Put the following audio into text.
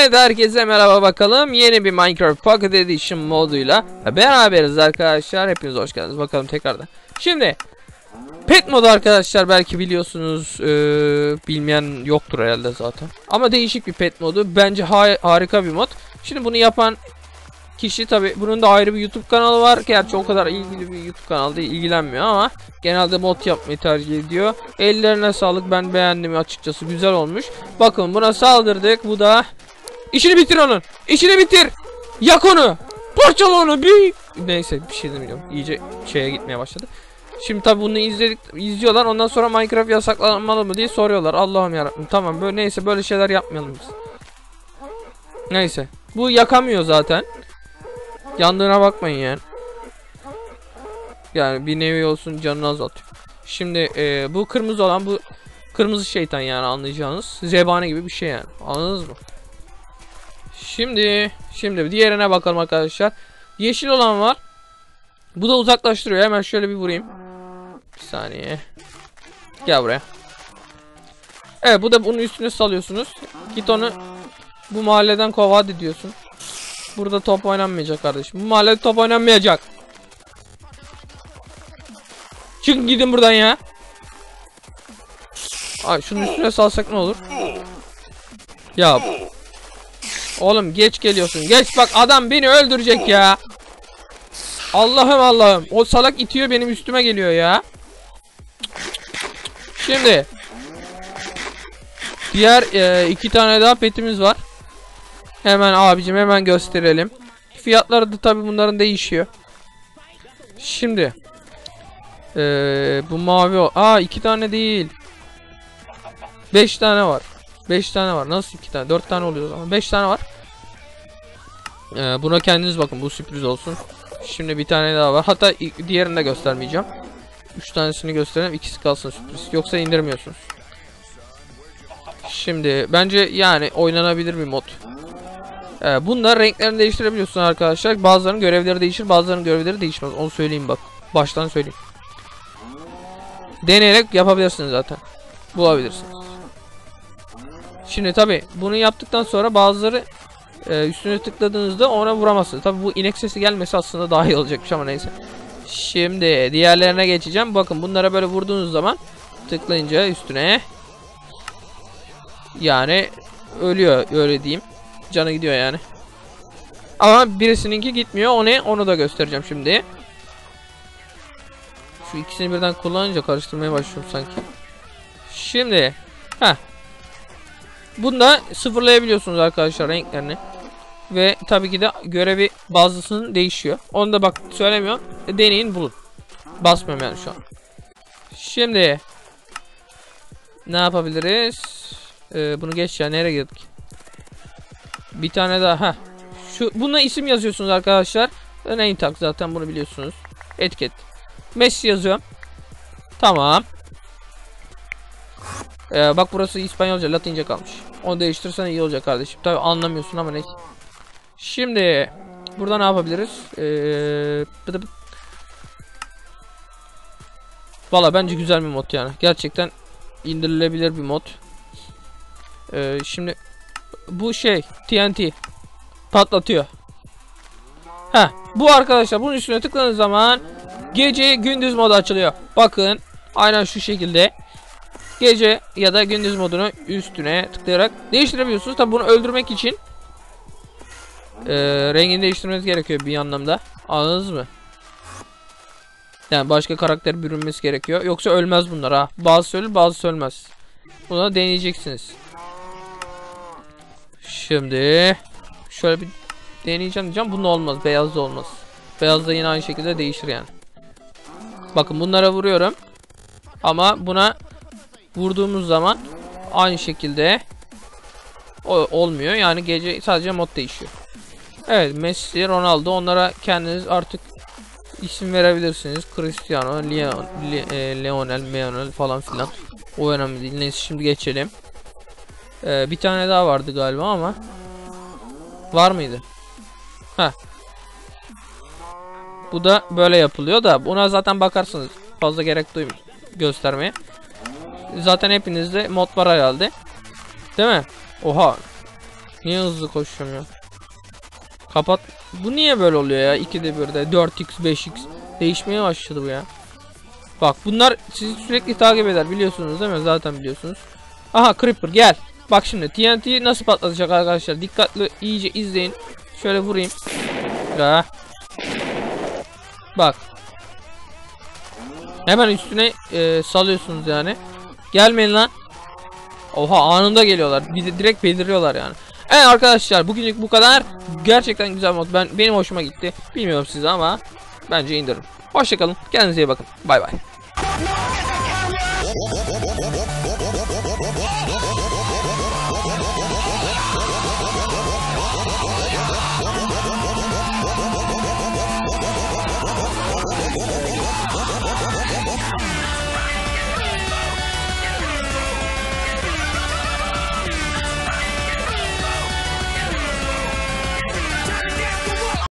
Evet herkese merhaba bakalım. Yeni bir Minecraft Pocket Edition moduyla beraberiz arkadaşlar. Hepiniz hoş geldiniz. Bakalım tekrardan. Şimdi Pet modu arkadaşlar belki biliyorsunuz ee, bilmeyen yoktur herhalde zaten. Ama değişik bir pet modu. Bence ha harika bir mod. Şimdi bunu yapan kişi tabi bunun da ayrı bir YouTube kanalı var. Gerçi o kadar ilgili bir YouTube kanalı değil ilgilenmiyor ama genelde mod yapmayı tercih ediyor. Ellerine sağlık ben beğendim açıkçası güzel olmuş. Bakın buna saldırdık bu da İşini bitir onun. İşini bitir. Yak onu. Parçala onu. Bir... Neyse bir şey demiyorum. İyice şeye gitmeye başladı. Şimdi tabi bunu izledik, izliyorlar. Ondan sonra Minecraft yasaklanmalı mı diye soruyorlar. Allah'ım yarabbim. Tamam böyle neyse böyle şeyler yapmayalım biz. Neyse. Bu yakamıyor zaten. Yandığına bakmayın yani. Yani bir nevi olsun canını azaltıyor. Şimdi e, bu kırmızı olan bu kırmızı şeytan yani anlayacağınız. Zebani gibi bir şey yani. Anladınız mı? Şimdi şimdi diğerine bakalım arkadaşlar. Yeşil olan var. Bu da uzaklaştırıyor. Hemen şöyle bir vurayım. Bir saniye. Gel buraya. Evet bu da bunun üstüne salıyorsunuz. Git onu bu mahalleden kov hadi diyorsun. Burada top oynanmayacak kardeşim. Bu mahallede top oynanmayacak. Çıkın gidin buradan ya. Ay şunun üstüne salsak ne olur? Ya Oğlum geç geliyorsun. Geç bak adam beni öldürecek ya. Allah'ım Allah'ım. O salak itiyor benim üstüme geliyor ya. Şimdi. Diğer e, iki tane daha petimiz var. Hemen abicim hemen gösterelim. Fiyatları da tabi bunların değişiyor. Şimdi. E, bu mavi o. Aa iki tane değil. Beş tane var. 5 tane var. Nasıl 2 tane? 4 tane oluyor ama 5 tane var. Ee, buna kendiniz bakın. Bu sürpriz olsun. Şimdi bir tane daha var. Hatta diğerini de göstermeyeceğim. 3 tanesini göstereyim. ikisi kalsın sürpriz. Yoksa indirmiyorsunuz. Şimdi bence yani oynanabilir bir mod. Ee, bunda renklerini değiştirebiliyorsun arkadaşlar. Bazılarının görevleri değişir, bazılarının görevleri değişmez. Onu söyleyeyim bak. Baştan söyleyeyim. Deneyerek yapabilirsiniz zaten. Bulabilirsiniz. Şimdi tabi bunu yaptıktan sonra bazıları e, üstüne tıkladığınızda ona vuramazsınız. Tabi bu inek sesi gelmesi aslında daha iyi olacakmış ama neyse. Şimdi diğerlerine geçeceğim. Bakın bunlara böyle vurduğunuz zaman tıklayınca üstüne yani ölüyor öyle diyeyim. Canı gidiyor yani. Ama birisininki gitmiyor. O ne? Onu da göstereceğim şimdi. Şu ikisini birden kullanınca karıştırmaya başlıyorum sanki. Şimdi. Heh. Bunda sıfırlayabiliyorsunuz arkadaşlar renklerini. Ve tabii ki de görevi bazısının değişiyor. Onu da bak söylemiyorum. Deneyin bulun. Basmıyorum yani şu an. Şimdi ne yapabiliriz? Ee, bunu geç ya nereye gittik? Bir tane daha. Heh. Şu buna isim yazıyorsunuz arkadaşlar. Name tag zaten bunu biliyorsunuz. Etiket. Messi yazıyorum. Tamam. Ee, bak burası İspanyolca, Latince kalmış. Onu değiştirsen iyi olacak kardeşim. Tabi anlamıyorsun ama neyse. Şimdi burada ne yapabiliriz? Ee, Valla bence güzel bir mod yani. Gerçekten indirilebilir bir mod. Ee, şimdi bu şey TNT patlatıyor. Ha, bu arkadaşlar bunun üstüne tıkladığınız zaman gece gündüz modu açılıyor. Bakın aynen şu şekilde gece ya da gündüz modunu üstüne tıklayarak değiştirebiliyorsunuz. Tabi bunu öldürmek için e, rengini değiştirmeniz gerekiyor bir anlamda. Anladınız mı? Yani başka karakter bürünmesi gerekiyor. Yoksa ölmez bunlar ha. Bazı ölür bazı ölmez. Bunu deneyeceksiniz. Şimdi şöyle bir deneyeceğim diyeceğim. Bunun olmaz. Beyaz da olmaz. Beyaz da yine aynı şekilde değişir yani. Bakın bunlara vuruyorum. Ama buna vurduğumuz zaman aynı şekilde olmuyor. Yani gece sadece mod değişiyor. Evet Messi, Ronaldo onlara kendiniz artık isim verebilirsiniz. Cristiano, Leon, Le, e, Leonel, Meonel falan filan. O önemli değil. Neyse şimdi geçelim. Ee, bir tane daha vardı galiba ama. Var mıydı? Ha. Bu da böyle yapılıyor da buna zaten bakarsınız. Fazla gerek duymuyor göstermeye. Zaten hepinizde mod var herhalde. Değil mi? Oha. Niye hızlı koşuyorum ya? Kapat. Bu niye böyle oluyor ya? 2'de 1'de 4x 5x değişmeye başladı bu ya. Bak bunlar sizi sürekli takip eder biliyorsunuz değil mi? Zaten biliyorsunuz. Aha Creeper gel. Bak şimdi TNT nasıl patlatacak arkadaşlar? Dikkatli iyice izleyin. Şöyle vurayım. Ya. Bak. Hemen üstüne e, salıyorsunuz yani. Gelmeyin lan. Oha anında geliyorlar. Bir direkt beliriyorlar yani. Evet arkadaşlar bugünlük bu kadar. Gerçekten güzel mod. Ben benim hoşuma gitti. Bilmiyorum size ama bence indirin. Hoşçakalın. Kendinize iyi bakın. Bay bay.